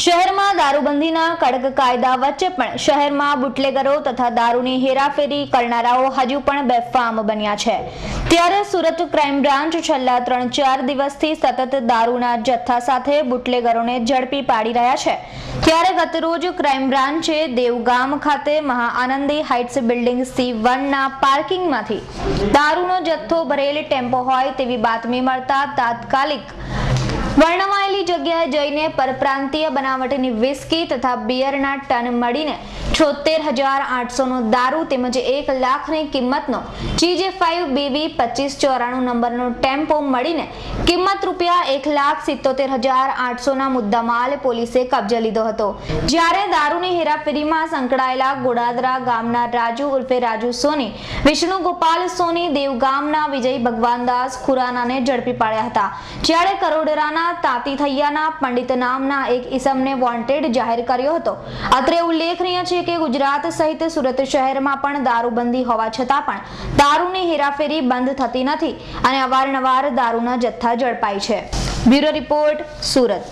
શહેરમાં દારૂબંધીના કડક કાયદા વચ્ચે પણ શહેરમાં બુટલેગરો તથા દારૂની હેરાફેરી કરનારાઓ હજુ પણ બેફામ બન્યા છે. ત્યારે સુરત ક્રાઇમ બ્રાન્ચ છેલ્લા ત્રણ ચાર દિવસથી સતત દારૂના જથ્થા સાથે બુટલેગરોને ઝડપી પાડી રહ્યા છે. ત્યારે ગતરોજ ક્રાઇમ બ્રાન્ચે દેવગામ ખાતે મહાઆનંદી હાઇટ્સ બિલ્ડિંગ સી વનના પાર્કિંગમાંથી દારૂનો જથ્થો ભરેલ ટેમ્પો હોય તેવી બાતમી મળતા તાત્કાલિક વર્ણવાયેલી જઈને પરપ્રાંતીય બનાવટની વિસ્કી તથા બિયરના ટન મળીને છોતેર હજાર આઠસોનો દારૂ તેમજ એક લાખની કિંમતનો જીજે ફાઇવ બીવી પચીસ ચોરાણું નંબરનો ટેમ્પો મળીને કિંમત રૂપિયા એક લાખ સિત્તોતેર હજાર આઠસોના મુદ્દામાલ પોલીસે કબજે લીધો હતો. જ્યારે દારૂની હેરાફેરીમાં સંકળાયેલા ગોડાદરા ગામના રાજુ ઉર્ફે રાજુ સોની, વિષ્ણુ ગોપાલ સોની દેવગામના વિજય ભગવાનદાસ ખુરાનાને ઝડપી પાડ્યા હતા. જ્યારે કરોડરાના તાતી થૈયાના પંડિત નામના એક ઇસમને વોન્ટેડ જાહેર કર્યો હતો. અત્રે ઉલ્લેખનીય છે કે ગુજરાત સહિત સુરત શહેરમાં પણ દારૂબંધી હોવા છતાં પણ દારૂની હેરાફેરી બંધ થતી નથી અને અવારનવાર દારૂના જથ્થા ઝડપાય છે. Bureau report, Surat.